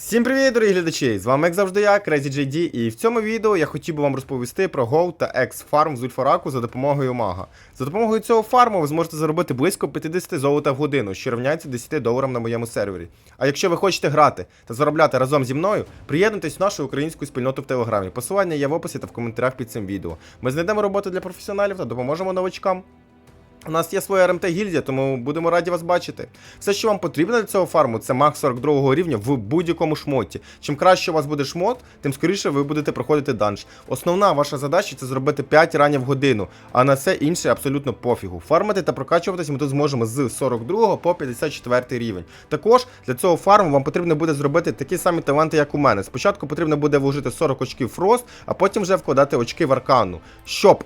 Всім привіт, дорогі глядачі! З вами, як завжди, я, CrazyJD, і в цьому відео я хотів би вам розповісти про Go та X фарм з Ульфараку за допомогою мага. За допомогою цього фарму ви зможете заробити близько 50 золота в годину, що рівняється 10 доларам на моєму сервері. А якщо ви хочете грати та заробляти разом зі мною, приєднуйтесь в нашу українську спільноту в Телеграмі. Посилання є в описі та в коментарях під цим відео. Ми знайдемо роботу для професіоналів та допоможемо новачкам. У нас є своя РМТ гільдія, тому будемо раді вас бачити. Все, що вам потрібно для цього фарму, це маг 42 рівня в будь-якому шмоті. Чим краще у вас буде шмот, тим скоріше ви будете проходити данж. Основна ваша задача це зробити 5 ранів в годину, а на все інше абсолютно пофігу. Фармити та прокачуватись ми тут зможемо з 42 по 54 рівень. Також для цього фарму вам потрібно буде зробити такі самі таланти, як у мене. Спочатку потрібно буде вложити 40 очків фрост, а потім вже вкладати очки в аркану. Щоб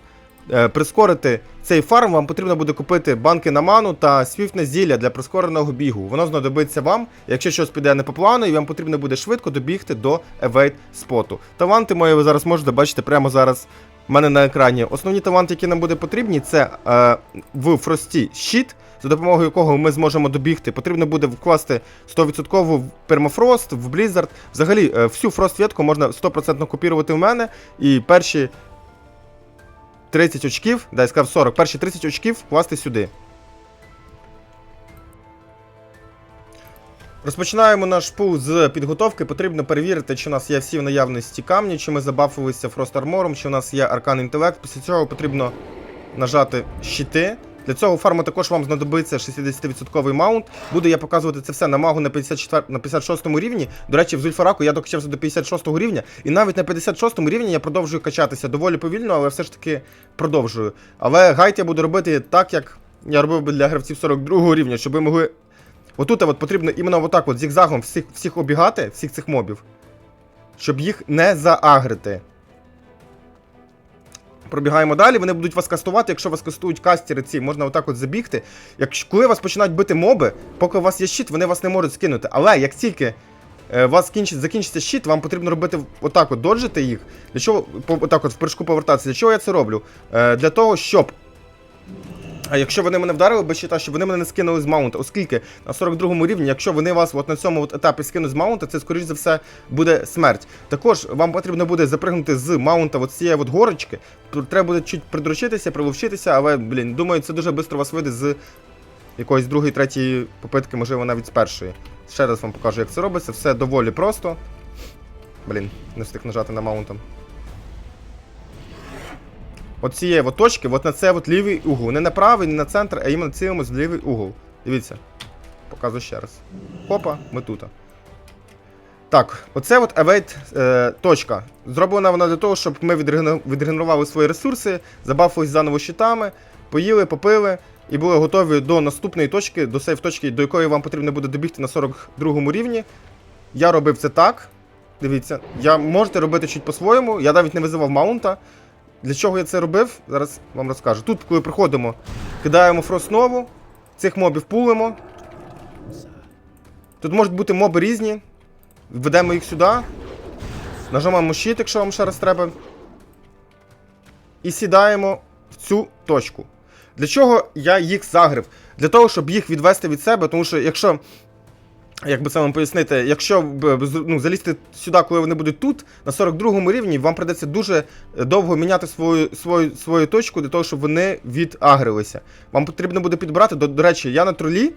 прискорити цей фарм, вам потрібно буде купити банки на ману та свіфне зілля для прискореного бігу. Воно знадобиться вам, якщо щось піде не по плану, і вам потрібно буде швидко добігти до евейт споту. Таланти мої ви зараз можете бачити прямо зараз. У мене на екрані основні таланти, які нам буде потрібні, це е, в фрості щит, за допомогою якого ми зможемо добігти. Потрібно буде вкласти 100% в пермафрост, в Blizzard. Взагалі, е, всю фрост ветку можна 100% копірувати в мене. І перші 30 очків, да, я сказав 40, перші 30 очків вкласти сюди. Розпочинаємо наш пул з підготовки. Потрібно перевірити, чи у нас є всі в наявності камні, чи ми забафилися Фрост Армором, чи у нас є аркан інтелект. Після цього потрібно нажати щити. Для цього фарму також вам знадобиться 60% маунт. Буду я показувати це все на магу на 54, на 56 рівні. До речі, в Зульфараку я докачався до 56 рівня, і навіть на 56 рівні я продовжую качатися доволі повільно, але все ж таки продовжую. Але гайд я буду робити так, як я робив би для гравців 42 рівня, щоб ви могли. Отут от потрібно іменно отак от зігзагом всіх, всіх обігати, всіх цих мобів, щоб їх не заагрити. Пробігаємо далі, вони будуть вас кастувати. Якщо вас кастують кастери ці, можна отак от забігти. Якщо коли вас починають бити моби, поки у вас є щит, вони вас не можуть скинути. Але як тільки е, у вас кінчить, закінчиться щит, вам потрібно робити отак от доджити їх. Для чого отак от в прыжку повертатися? Для чого я це роблю? Е, для того, щоб. А якщо вони мене вдарили без щита, щоб вони мене не скинули з маунта, оскільки на 42 рівні, якщо вони вас от на цьому от етапі скинуть з маунта, це скоріш за все буде смерть. Також вам потрібно буде запригнути з маунта от цієї от горочки. Треба буде чуть придручитися, приловчитися, але, блін, думаю, це дуже швидко вас вийде з якоїсь другої, третьої попитки, можливо, навіть з першої. Ще раз вам покажу, як це робиться. Все доволі просто. Блін, не встиг нажати на маунтом. От цієї от точки, от на це от лівий угол. Не на правий, не на центр, а іменно цілимось в лівий угол. Дивіться. Показую ще раз. Хопа, ми тут. Так, оце от await е, точка. Зроблена вона для того, щоб ми відрегенерували свої ресурси, забафились заново щитами, поїли, попили і були готові до наступної точки, до сейф точки, до якої вам потрібно буде добігти на 42 рівні. Я робив це так. Дивіться, я можете робити чуть по-своєму. Я навіть не визивав маунта. Для чого я це робив? Зараз вам розкажу. Тут, коли приходимо, кидаємо фрост нову, цих мобів пулимо. Тут можуть бути моби різні. Введемо їх сюди. Нажимаємо щит, якщо вам ще раз треба. І сідаємо в цю точку. Для чого я їх загрив? Для того, щоб їх відвести від себе, тому що якщо. Як би вам пояснити, якщо ну, залізти сюди, коли вони будуть тут, на 42 рівні, вам придеться дуже довго міняти свою, свою, свою точку для того, щоб вони відагрилися. Вам потрібно буде підбирати. До, до речі, я на тролі.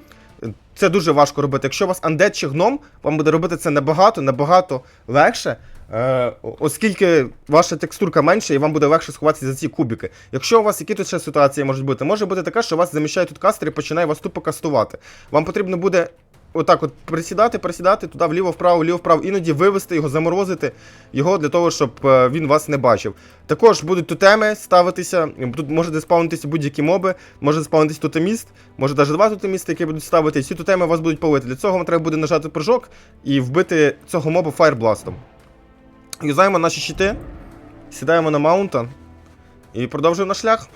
Це дуже важко робити. Якщо у вас андет чи гном, вам буде робити це набагато, набагато легше. Е, оскільки ваша текстурка менша, і вам буде легше сховатися за ці кубики. Якщо у вас які тут ще ситуації можуть бути, може бути така, що вас заміщає тут кастер і починає вас тупо кастувати. Вам потрібно буде отак от присідати, присідати туди вліво, вправо, вліво, вправо, іноді вивести його, заморозити його для того, щоб е, він вас не бачив. Також будуть тотеми ставитися, тут можете спавнитися будь-які моби, може спавнитися тотеміст, може навіть два тотемісти, які будуть ставити, і ці тотеми вас будуть палити. Для цього вам треба буде нажати прыжок і вбити цього моба фаєрбластом. Юзаємо наші щити, сідаємо на маунта і продовжуємо наш шлях.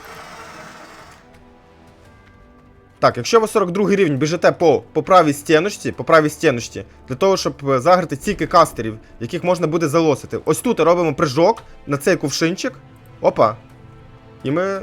Так, якщо ви 42 рівень біжите по, по правій стіночці, по правій стіночці, для того, щоб е, заграти тільки кастерів, яких можна буде залосити. Ось тут робимо прыжок на цей кувшинчик. Опа. І ми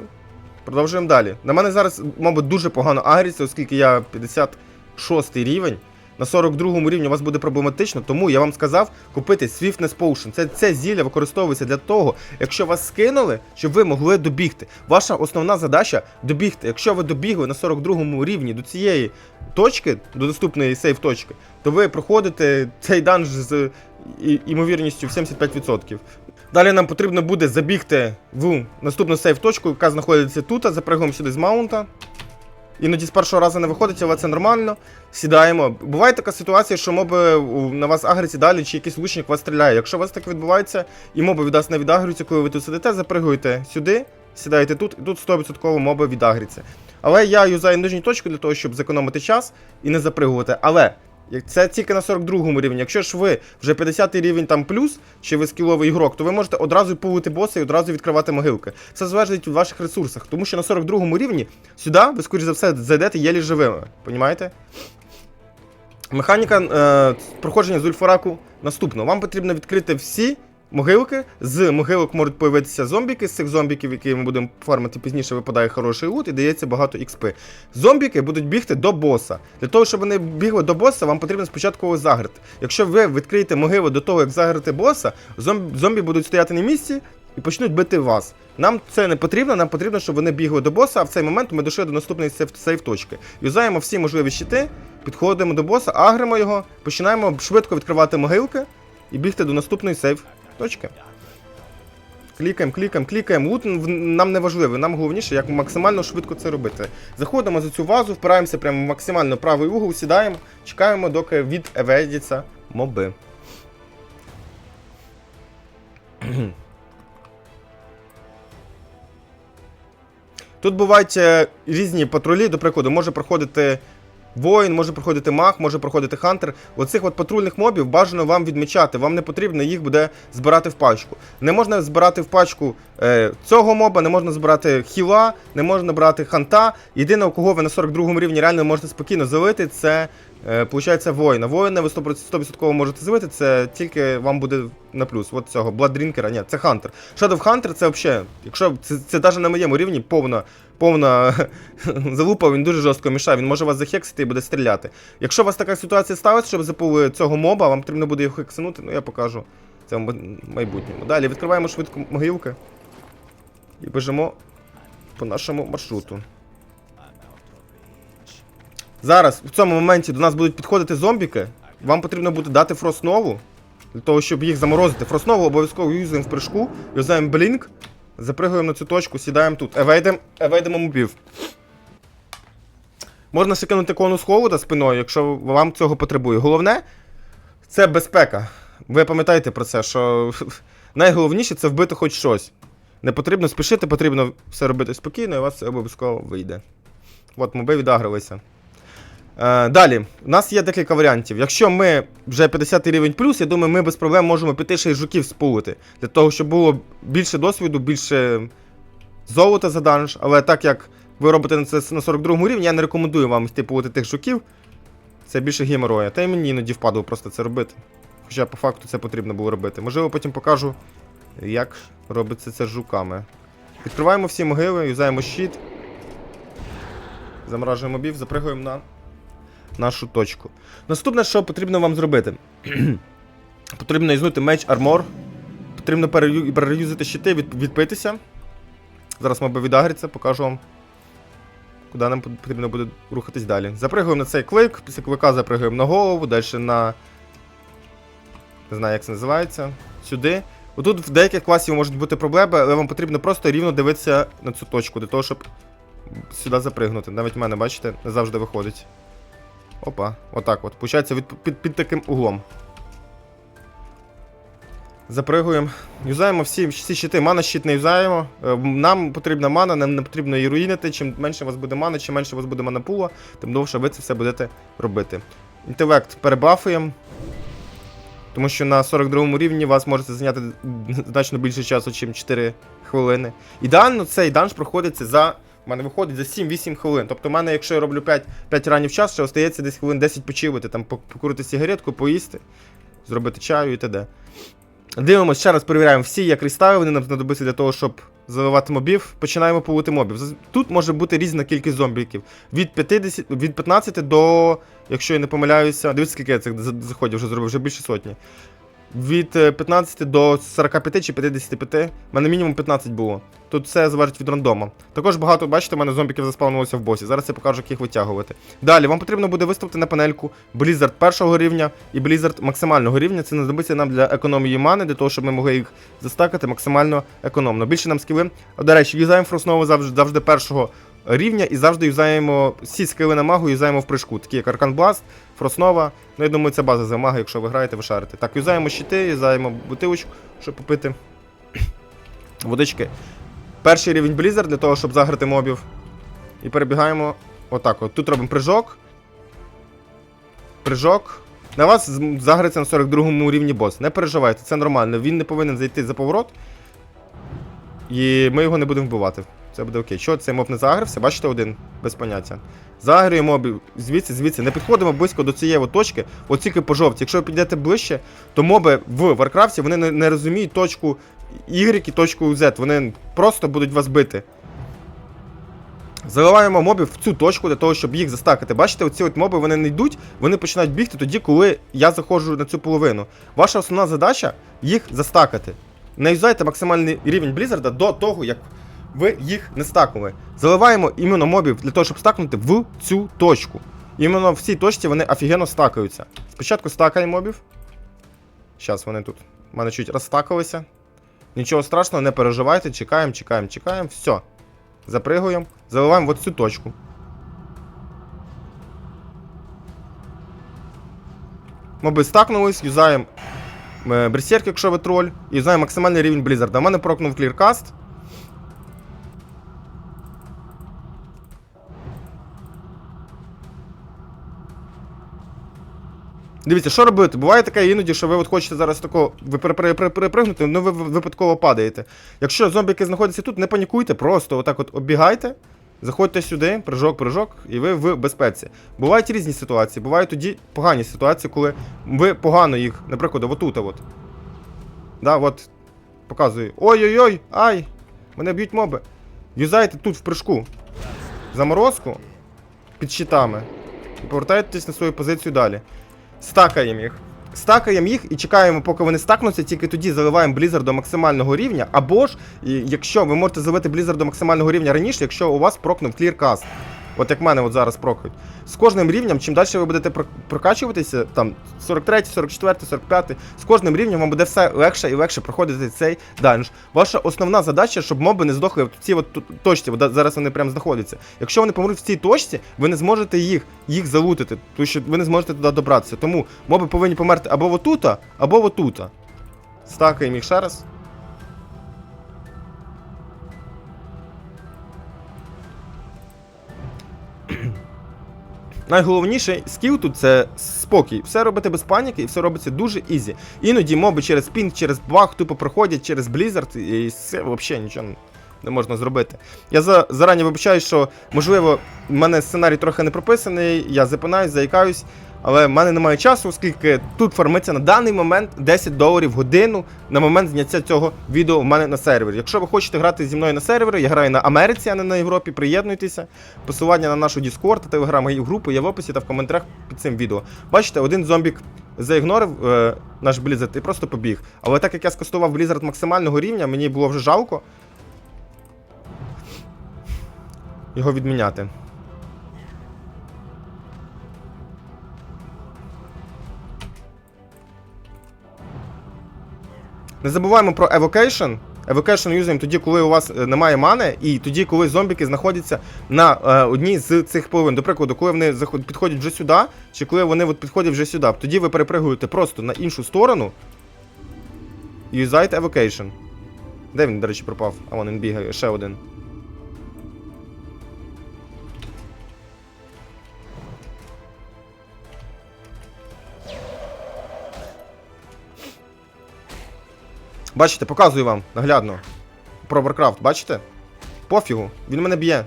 продовжуємо далі. На мене зараз, мабуть, дуже погано агріться, оскільки я 56 рівень. На 42 рівні у вас буде проблематично, тому я вам сказав купити Swiftness Potion. Це, це зілля використовується для того, якщо вас скинули, щоб ви могли добігти. Ваша основна задача добігти. Якщо ви добігли на 42 рівні до цієї точки, до наступної сейф точки, то ви проходите цей данж з імовірністю в 75%. Далі нам потрібно буде забігти в наступну сейф точку, яка знаходиться тут, запригуємо сюди з маунта. Іноді з першого разу не виходить, але це нормально. Сідаємо. Буває така ситуація, що моби на вас агриться далі, чи якийсь лучник вас стріляє. Якщо у вас так відбувається, і моби від вас не відагрюються, коли ви тут сидите, запригуєте сюди, сідаєте тут, і тут 100% моби відагріться. Але я юзаю нижню точку для того, щоб зекономити час і не запригувати. Але це тільки на 42 рівні. Якщо ж ви вже 50 рівень там плюс, чи ви скіловий ігрок, то ви можете одразу пулити боса і одразу відкривати могилки. Це залежить від ваших ресурсах, тому що на 42 рівні сюди ви, скоріш за все, зайдете єлі живими. Понімаєте? Механіка е, проходження з ульфораку наступна. Вам потрібно відкрити всі могилки. З могилок можуть появитися зомбіки. З цих зомбіків, які ми будемо фармити пізніше, випадає хороший лут і дається багато експи. Зомбіки будуть бігти до боса. Для того, щоб вони бігли до боса, вам потрібно спочатку його загрити. Якщо ви відкриєте могилу до того, як загрити боса, зомбі, будуть стояти на місці і почнуть бити вас. Нам це не потрібно, нам потрібно, щоб вони бігли до боса, а в цей момент ми дійшли до наступної сейф, сейф точки. Юзаємо всі можливі щити, підходимо до боса, агримо його, починаємо швидко відкривати могилки і бігти до наступної сейф точки. Клікаємо, клікаємо, клікаємо. Лут нам не важливо, нам головніше, як максимально швидко це робити. Заходимо за цю вазу, впираємося прямо в максимально правий угол, сідаємо, чекаємо, доки відеведяться моби. Тут бувають е, різні патрулі, до прикладу, може проходити воїн, може проходити маг, може проходити хантер. Оцих от патрульних мобів бажано вам відмічати. Вам не потрібно їх буде збирати в пачку. Не можна збирати в пачку е, цього моба, не можна збирати хіла, не можна брати ханта. Єдине, у кого ви на 42 рівні реально можете спокійно залити, це е, получається воїна. Воїна ви 100%, 100% можете залити, це тільки вам буде на плюс. От цього Бладрінкера, ні, це хантер. Shadow Hunter це взагалі, якщо це, це навіть на моєму рівні повна. Повна залупа, він дуже жорстко мішає, він може вас захексити і буде стріляти. Якщо у вас така ситуація сталася, щоб запули цього моба, вам потрібно буде його хексанути, ну я покажу це в майбутньому. Далі відкриваємо швидко могилки і біжимо по нашому маршруту. Зараз, в цьому моменті, до нас будуть підходити зомбіки. Вам потрібно буде дати фростнову, для того, щоб їх заморозити. Фростнову обов'язково юзаємо в прыжку, юзаємо блінк, запригуємо на цю точку, сідаємо тут. Евейдем, евейдемо мобів. Можна ще кинути конус холода спиною, якщо вам цього потребує. Головне це безпека. Ви пам'ятаєте про це, що найголовніше це вбити хоч щось. Не потрібно спішити, потрібно все робити спокійно, і у вас це обов'язково вийде. От, моби відагрилися. Е, далі, у нас є декілька варіантів. Якщо ми вже 50 рівень плюс, я думаю, ми без проблем можемо піти ще й жуків спулити. Для того, щоб було більше досвіду, більше золота за данж. Але так як ви робите це на 42 рівні, я не рекомендую вам йти пулити тих жуків. Це більше геморроя. Та й мені іноді впадло просто це робити. Хоча по факту це потрібно було робити. Можливо, потім покажу, як робиться це з жуками. Відкриваємо всі могили, юзаємо щит. Заморажуємо мобів, запригуємо на нашу точку. Наступне, що потрібно вам зробити? потрібно ізнути меч армор. Потрібно переюзати щити, від, відпитися. Зараз моби відагряться, покажу вам, куди нам потрібно буде рухатись далі. Запригуємо на цей клик, після клика запригуємо на голову, далі на. Не знаю, як це називається. Сюди. Отут в деяких класів можуть бути проблеми, але вам потрібно просто рівно дивитися на цю точку, для того, щоб сюди запригнути. Навіть в мене, бачите, не завжди виходить. Опа, отак от. Получається від, під, під таким углом. Запригуємо. Юзаємо всі, всі щити. Мана щит не юзаємо. Е, Нам потрібна мана, нам не потрібно її руїнити. Чим менше у вас буде мана, чим менше у вас буде манапула, тим довше ви це все будете робити. Інтелект перебафуємо. Тому що на 42 рівні вас можете зайняти значно більше часу, ніж 4 хвилини. Ідеально цей данж проходиться за. У мене виходить за 7-8 хвилин. Тобто, в мене, якщо я роблю 5, 5 ранів в час, ще остається десь хвилин 10 почивати, там пок- покурити сигаретку, поїсти, зробити чаю і т.д. Дивимося, ще раз перевіряємо всі як рестави, вони нам знадобиться для того, щоб заливати мобів, починаємо пулити мобів. Тут може бути різна кількість зомбіків. Від 50, від 15 до, якщо я не помиляюся, дивіться, скільки я цих заходів вже зробив, вже більше сотні. Від е, 15 до 45 чи 55, в мене мінімум 15 було. Тут все залежить від рандома. Також багато, бачите, в мене зомбіків заспавнилося в босі. Зараз я покажу, як їх витягувати. Далі вам потрібно буде виставити на панельку Blizzard першого рівня і Blizzard максимального рівня. Це знадобиться нам для економії мани, для того, щоб ми могли їх застакати максимально економно. Більше нам скіли. До речі, юзаємо фроснову завжди, завжди першого рівня і завжди юзаємо всі скіли на магу, юзаємо в прыжку, такі як Аркан Бласт, Фроснова. Ну, я думаю, це база за мага, якщо ви граєте, ви шарите. Так, юзаємо щити, юзаємо бутилочку, щоб попити водички. Перший рівень Blizzard для того, щоб заграти мобів. І перебігаємо отак. От. Тут робимо прыжок. Прыжок. На вас з- заграється на 42 рівні бос. Не переживайте, це нормально. Він не повинен зайти за поворот. І ми його не будемо вбивати. Це буде окей. Що цей моб не загрився? Бачите один, без поняття. Загрюємо звідси, звідси. Не підходимо близько до цієї точки, от по жовті. Якщо ви підете ближче, то моби в Варкрафті вони не, не розуміють точку Y і точку Z. Вони просто будуть вас бити. Заливаємо мобів в цю точку для того, щоб їх застакати. Бачите, оці от моби вони не йдуть, вони починають бігти тоді, коли я заходжу на цю половину. Ваша основна задача їх застакати. Не юзайте максимальний рівень Блізарда до того, як ви їх не стакнули. Заливаємо іменно мобів для того, щоб стакнути в цю точку. Іменно в цій точці вони офігенно стакаються. Спочатку стакаємо мобів. Зараз вони тут. У мене чуть розстакалися. Нічого страшного, не переживайте, чекаємо, чекаємо, чекаємо. Все. Запригуємо, заливаємо в цю точку. Моби стакнулись, юзаємо е, берсерк, якщо ви троль, юзаємо максимальний рівень Блізарда. У мене прокнув кліркаст. Дивіться, що робити? Буває таке іноді, що ви от хочете зараз тако ви пере- пере- пере- перепригнути, ну ви ви випадково падаєте. Якщо зомбіки знаходяться тут, не панікуйте, просто отак от оббігайте, заходьте сюди, прыжок, прыжок, і ви в безпеці. Бувають різні ситуації, бувають тоді погані ситуації, коли ви погано їх, наприклад, отут, от. Да, от, показую. Ой-ой-ой, ай! Мене б'ють моби. Юзайте тут в прыжку. Заморозку під щитами. І повертаєтесь на свою позицію далі. Стакаємо їх. Стакаємо їх і чекаємо, поки вони стакнуться, тільки тоді заливаємо Blizzard до максимального рівня. Або ж, якщо ви можете залити Blizzard до максимального рівня раніше, якщо у вас прокнув Clear От як мене от зараз прокають. З кожним рівнем, чим далі ви будете прокачуватися, там 43, 44, 45, з кожним рівнем вам буде все легше і легше проходити цей данж. Ваша основна задача, щоб моби не здохли в цій от точці, от зараз вони прямо знаходяться. Якщо вони помруть в цій точці, ви не зможете їх, їх залутити, тому що ви не зможете туди добратися. Тому моби повинні померти або отута, або отута. Стакаємо їх ще раз. Найголовніший скіл тут це спокій. Все робити без паніки і все робиться дуже ізі. Іноді моби через пінг, через бах тупо проходять через Blizzard, і це взагалі нічого не можна зробити. Я за, зарані вибачаю, що можливо в мене сценарій трохи не прописаний, я запинаюсь, заїкаюсь, але в мене немає часу, оскільки тут фармиться на даний момент 10 доларів годину на момент зняття цього відео в мене на сервері. Якщо ви хочете грати зі мною на сервері, я граю на Америці, а не на Європі. Приєднуйтеся. Посилання на нашу Discord та Telegram і групу є в описі та в коментарях під цим відео. Бачите, один зомбік заігнорив е, наш Blizzard і просто побіг. Але так як я скастував Blizzard максимального рівня, мені було вже жалко його відміняти. Не забуваємо про Evocation. Evocation юзаємо тоді, коли у вас е, немає мани, і тоді, коли зомбіки знаходяться на е, одній з цих половин. До прикладу, коли вони підходять вже сюди, чи коли вони от підходять вже сюди, тоді ви перепригуєте просто на іншу сторону Юзайте Evocation. Де він, до речі, пропав? А вон він бігає, ще один. Бачите, показую вам наглядно. Про Warcraft, бачите? Пофігу, він мене б'є.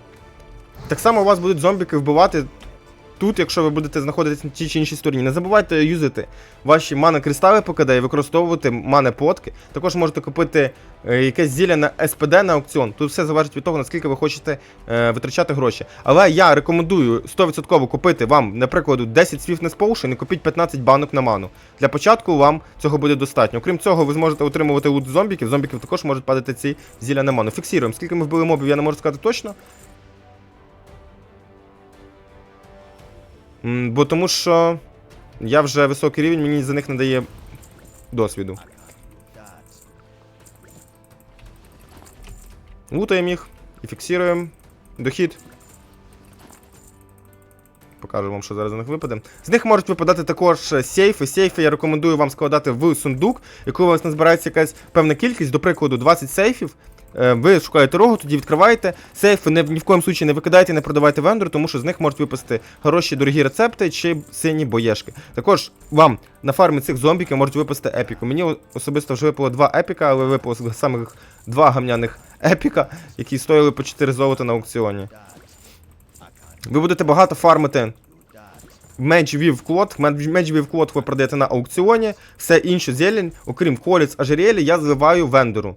Так само у вас будуть зомбіки вбивати тут, якщо ви будете знаходитись на тій чи іншій стороні. Не забувайте юзати ваші мани кристали ПКД і використовувати мани потки. Також можете купити е, якесь зілля на СПД на аукціон. Тут все залежить від того, наскільки ви хочете е, витрачати гроші. Але я рекомендую 100% купити вам, наприклад, 10 свів Potion і купіть 15 банок на ману. Для початку вам цього буде достатньо. Окрім цього, ви зможете отримувати лут зомбіків. Зомбіків також можуть падати ці зілля на ману. Фіксуємо. Скільки ми вбили мобів, я не можу сказати точно. Бо тому що я вже високий рівень, мені за них не дає досвіду. Лутаємо їх і фіксуємо. Дохід. Покажу вам, що зараз за них випаде. З них можуть випадати також сейфи. Сейфи я рекомендую вам складати в сундук, якщо у вас назбирається якась певна кількість, до прикладу, 20 сейфів. Е, Ви шукаєте рогу, тоді відкриваєте. Сейфи не, ні в коєму случаї не викидаєте, не продавайте вендору, тому що з них можуть випасти хороші дорогі рецепти чи сині боєшки. Також вам на фармі цих зомбіків можуть випасти епіку. Мені особисто вже випало два епіка, але випало самих два гамняних епіка, які стоїли по 4 золота на аукціоні. Ви будете багато фармити меч вів клот, меч вів клот ви продаєте на аукціоні, все інше зелень, окрім коліц ажерелі, я зливаю вендору.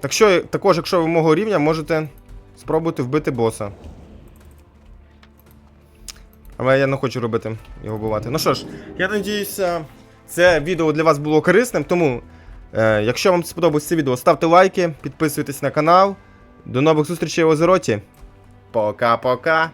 Так що, також, якщо ви мого рівня, можете спробувати вбити боса. Але я не хочу робити його бувати. Ну що ж, я надіюся, це відео для вас було корисним. Тому, е, якщо вам сподобалось це відео, ставте лайки, підписуйтесь на канал. До нових зустрічей в Озероті. Пока-пока.